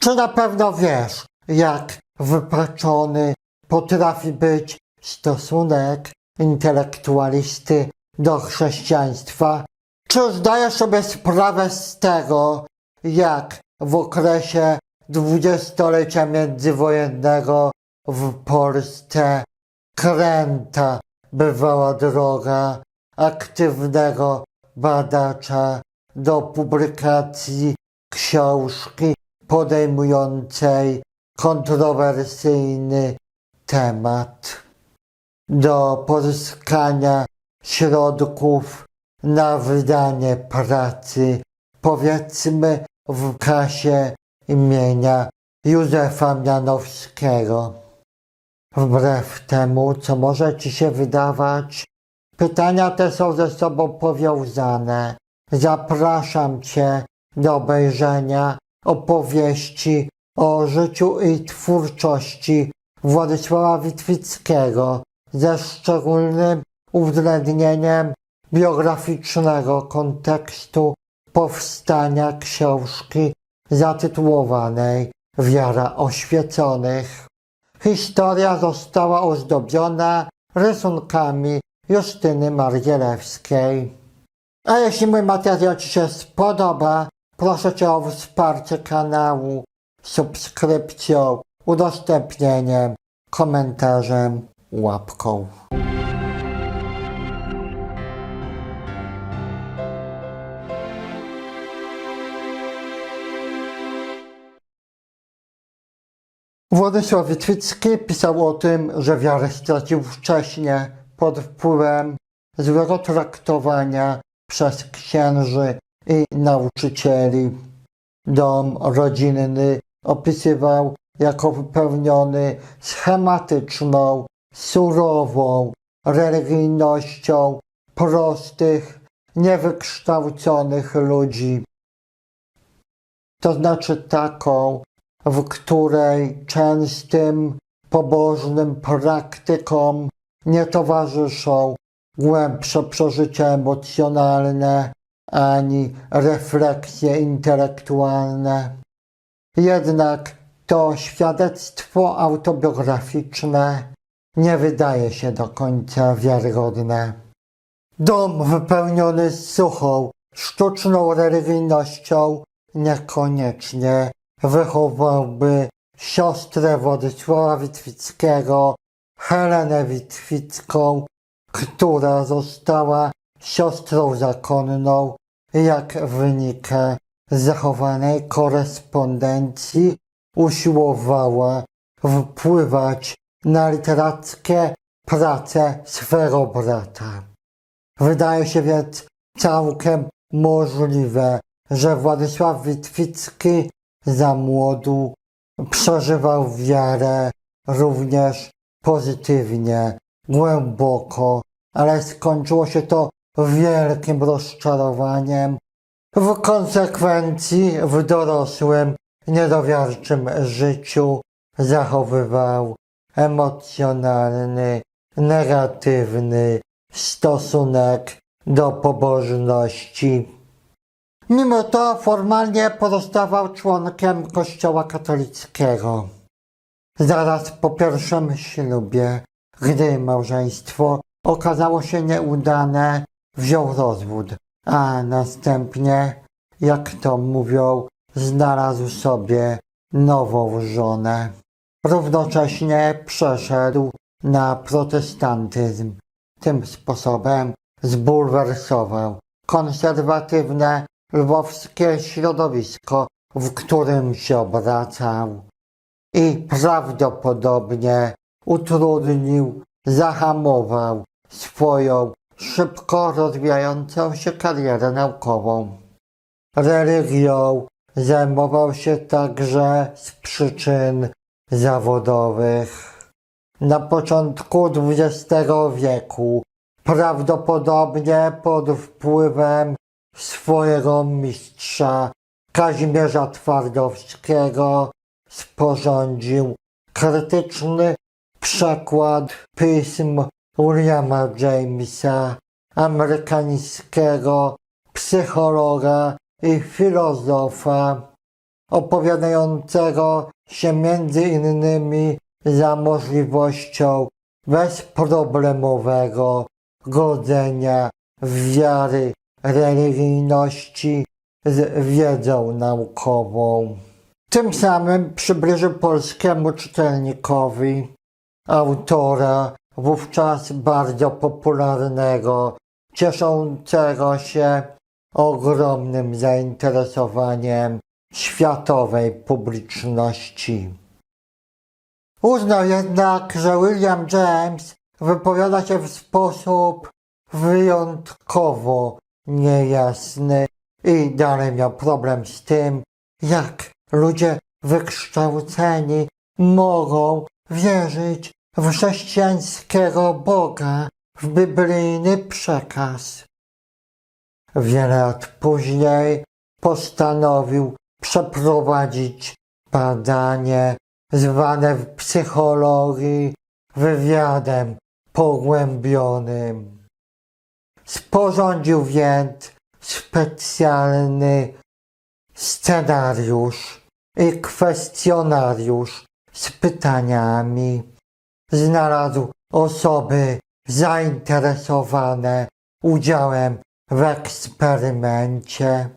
Czy na pewno wiesz, jak wypaczony potrafi być stosunek intelektualisty do chrześcijaństwa? Czy zdajesz sobie sprawę z tego, jak w okresie dwudziestolecia międzywojennego w Polsce kręta bywała droga aktywnego badacza do publikacji książki podejmującej kontrowersyjny temat, do pozyskania środków na wydanie pracy, powiedzmy w kasie imienia Józefa Mianowskiego. Wbrew temu, co może ci się wydawać, pytania te są ze sobą powiązane. Zapraszam cię do obejrzenia opowieści o życiu i twórczości Władysława Witwickiego ze szczególnym uwzględnieniem biograficznego kontekstu powstania książki zatytułowanej Wiara oświeconych. Historia została ozdobiona rysunkami Justyny Margielewskiej. A jeśli mój materiał Ci się spodoba, proszę Cię o wsparcie kanału subskrypcją, udostępnieniem, komentarzem, łapką. Władysław Witwicki pisał o tym, że wiarę stracił wcześniej pod wpływem złego traktowania przez księży nauczycieli. Dom rodzinny opisywał jako wypełniony schematyczną, surową religijnością prostych, niewykształconych ludzi. To znaczy taką, w której częstym pobożnym praktykom nie towarzyszą głębsze przeżycia emocjonalne ani refleksje intelektualne. Jednak to świadectwo autobiograficzne nie wydaje się do końca wiarygodne. Dom wypełniony suchą, sztuczną religijnością niekoniecznie wychowałby siostrę Władysława Witwickiego, Helenę Witwicką, która została siostrą zakonną, jak wynika z zachowanej korespondencji, usiłowała wpływać na literackie prace swego brata. Wydaje się więc całkiem możliwe, że Władysław Witwicki za młodu przeżywał wiarę również pozytywnie, głęboko, ale skończyło się to wielkim rozczarowaniem. W konsekwencji w dorosłym, niedowiarczym życiu zachowywał emocjonalny, negatywny stosunek do pobożności. Mimo to formalnie pozostawał członkiem Kościoła katolickiego. Zaraz po pierwszym ślubie, gdy małżeństwo okazało się nieudane, wziął rozwód, a następnie, jak to mówią, znalazł sobie nową żonę. Równocześnie przeszedł na protestantyzm. Tym sposobem zbulwersował konserwatywne lwowskie środowisko, w którym się obracał i prawdopodobnie utrudnił, zahamował swoją szybko rozwijającą się karierę naukową. Religią zajmował się także z przyczyn zawodowych. Na początku XX wieku, prawdopodobnie pod wpływem swojego mistrza Kazimierza Twardowskiego, sporządził krytyczny przekład pism Williama Jamesa, amerykańskiego psychologa i filozofa, opowiadającego się między innymi za możliwością bezproblemowego godzenia wiary religijności z wiedzą naukową. Tym samym przybliżył polskiemu czytelnikowi autora wówczas bardzo popularnego, cieszącego się ogromnym zainteresowaniem światowej publiczności. Uznał jednak, że William James wypowiada się w sposób wyjątkowo niejasny i dalej miał problem z tym, jak ludzie wykształceni mogą wierzyć chrześcijańskiego Boga, w biblijny przekaz. Wiele lat później postanowił przeprowadzić badanie zwane w psychologii wywiadem pogłębionym. Sporządził więc specjalny scenariusz i kwestionariusz z pytaniami. Znalazł osoby zainteresowane udziałem w eksperymencie.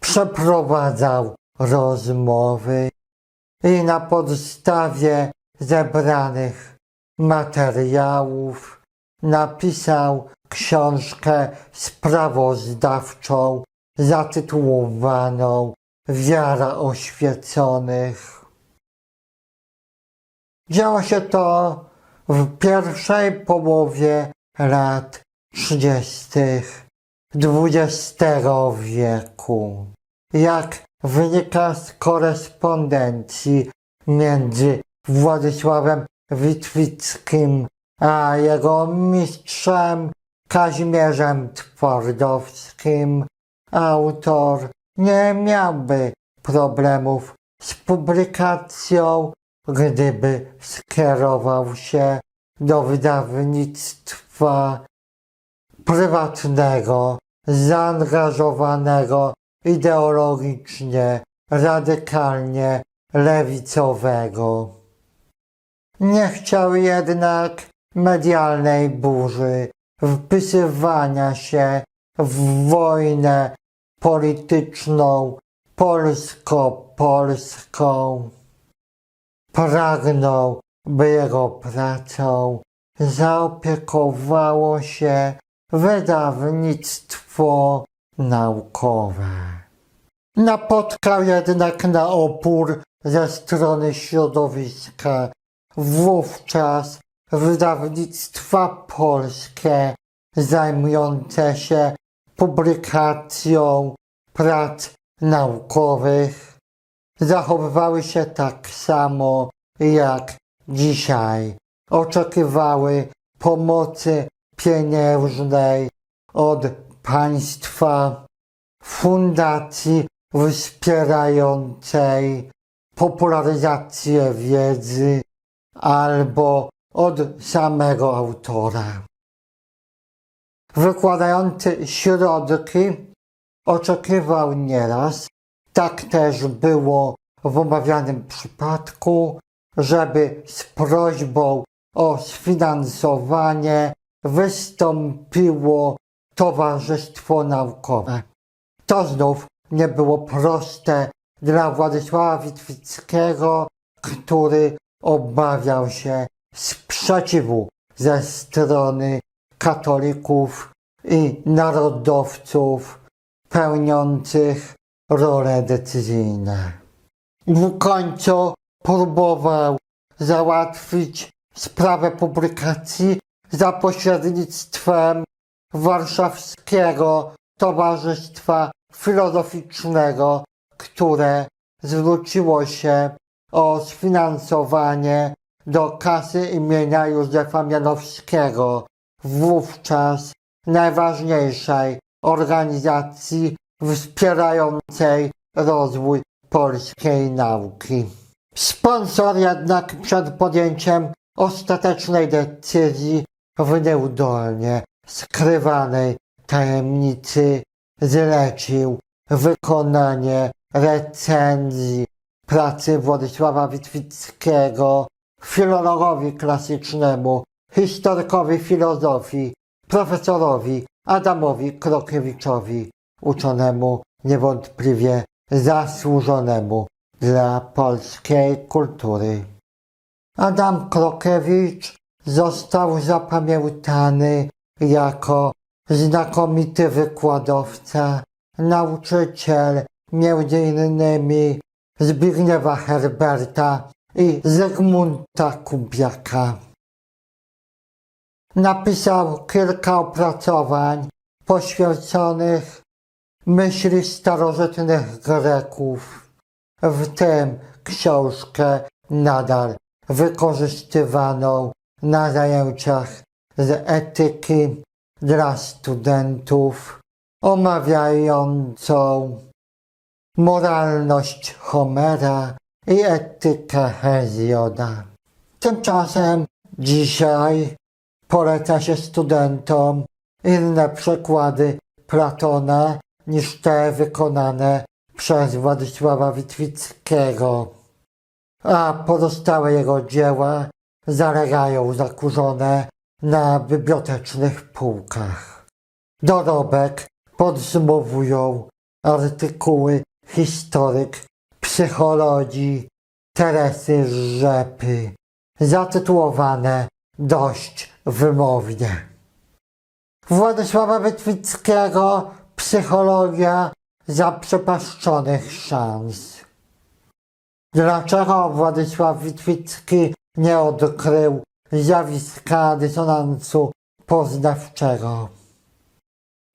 Przeprowadzał rozmowy i na podstawie zebranych materiałów napisał książkę sprawozdawczą zatytułowaną Wiara oświeconych. Działo się to w pierwszej połowie lat 30. XX wieku. Jak wynika z korespondencji między Władysławem Witwickim a jego mistrzem Kazimierzem Twardowskim, autor nie miałby problemów z publikacją, gdyby skierował się do wydawnictwa prywatnego, zaangażowanego ideologicznie, radykalnie lewicowego. Nie chciał jednak medialnej burzy, wpisywania się w wojnę polityczną polsko-polską. Pragnął, by jego pracą zaopiekowało się wydawnictwo naukowe. Napotkał jednak na opór ze strony środowiska wówczas wydawnictwa polskie zajmujące się publikacją prac naukowych zachowywały się tak samo jak dzisiaj. Oczekiwały pomocy pieniężnej od państwa, fundacji wspierającej popularyzację wiedzy albo od samego autora. Wykładający środki oczekiwał nieraz, tak też było w omawianym przypadku, żeby z prośbą o sfinansowanie wystąpiło Towarzystwo Naukowe. To znów nie było proste dla Władysława Witwickiego, który obawiał się sprzeciwu ze strony katolików i narodowców pełniących role decyzyjne. W końcu próbował załatwić sprawę publikacji za pośrednictwem Warszawskiego Towarzystwa Filozoficznego, które zwróciło się o sfinansowanie do kasy imienia Józefa Mianowskiego, wówczas najważniejszej organizacji wspierającej rozwój polskiej nauki. Sponsor jednak przed podjęciem ostatecznej decyzji w nieudolnie skrywanej tajemnicy zlecił wykonanie recenzji pracy Władysława Witwickiego, filologowi klasycznemu, historykowi filozofii, profesorowi Adamowi Krokiewiczowi, uczonemu niewątpliwie zasłużonemu dla polskiej kultury. Adam Krokiewicz został zapamiętany jako znakomity wykładowca, nauczyciel między innymi Zbigniewa Herberta i Zygmunta Kubiaka. Napisał kilka opracowań poświęconych myśli starożytnych Greków, w tym książkę nadal wykorzystywaną na zajęciach z etyki dla studentów, omawiającą moralność Homera i etykę Hezjoda. Tymczasem dzisiaj poleca się studentom inne przykłady Platona niż te wykonane przez Władysława Witwickiego, a pozostałe jego dzieła zalegają zakurzone na bibliotecznych półkach. Dorobek podsumowują artykuły historyk psychologii Teresy Rzepy, zatytułowane dość wymownie. Władysława Witwickiego Psychologia zaprzepaszczonych szans. Dlaczego Władysław Witwicki nie odkrył zjawiska dysonansu poznawczego?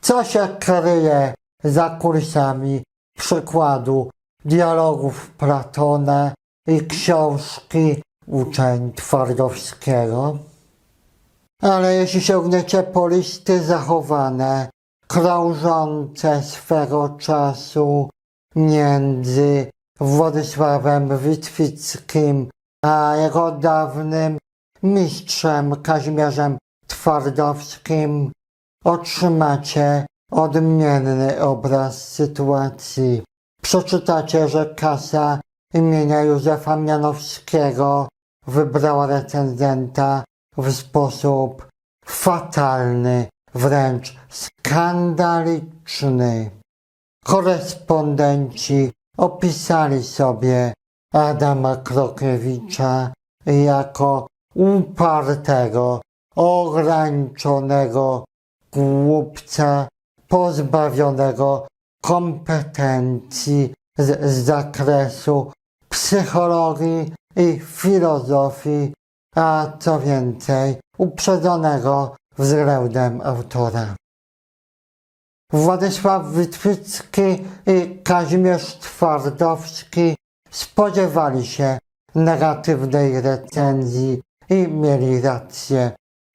Co się kryje za kursami przykładu dialogów Platona i książki uczeń Twardowskiego? Ale jeśli sięgniecie po listy zachowane, krążące swego czasu między Władysławem Witwickim a jego dawnym mistrzem Kazimierzem Twardowskim, otrzymacie odmienny obraz sytuacji. Przeczytacie, że kasa imienia Józefa Mianowskiego wybrała recenzenta w sposób fatalny, wręcz skandaliczny. Korespondenci opisali sobie Adama Krokiewicza jako upartego, ograniczonego głupca pozbawionego kompetencji z, z zakresu psychologii i filozofii, a co więcej, uprzedzonego względem autora. Władysław Witwicki i Kazimierz Twardowski spodziewali się negatywnej recenzji i mieli rację.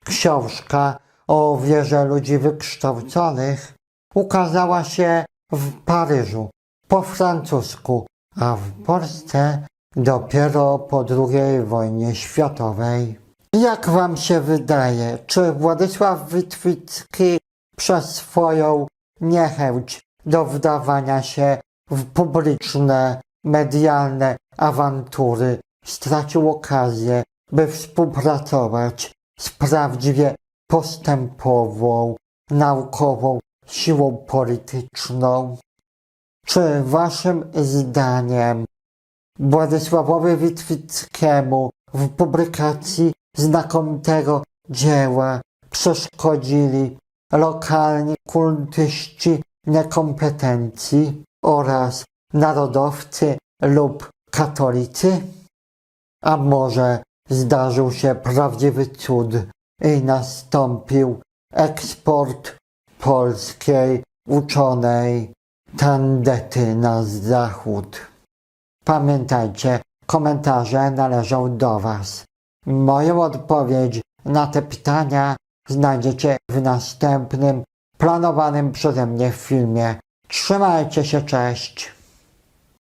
Książka o wierze ludzi wykształconych ukazała się w Paryżu po francusku, a w Polsce dopiero po II wojnie światowej. Jak wam się wydaje, czy Władysław Witwicki przez swoją niechęć do wdawania się w publiczne, medialne awantury stracił okazję, by współpracować z prawdziwie postępową, naukową siłą polityczną? Czy waszym zdaniem Władysławowi Witwickiemu w publikacji znakomitego dzieła przeszkodzili lokalni kultyści niekompetencji oraz narodowcy lub katolicy? A może zdarzył się prawdziwy cud i nastąpił eksport polskiej uczonej tandety na zachód? Pamiętajcie, komentarze należą do Was. Moją odpowiedź na te pytania znajdziecie w następnym planowanym przeze mnie filmie. Trzymajcie się, cześć!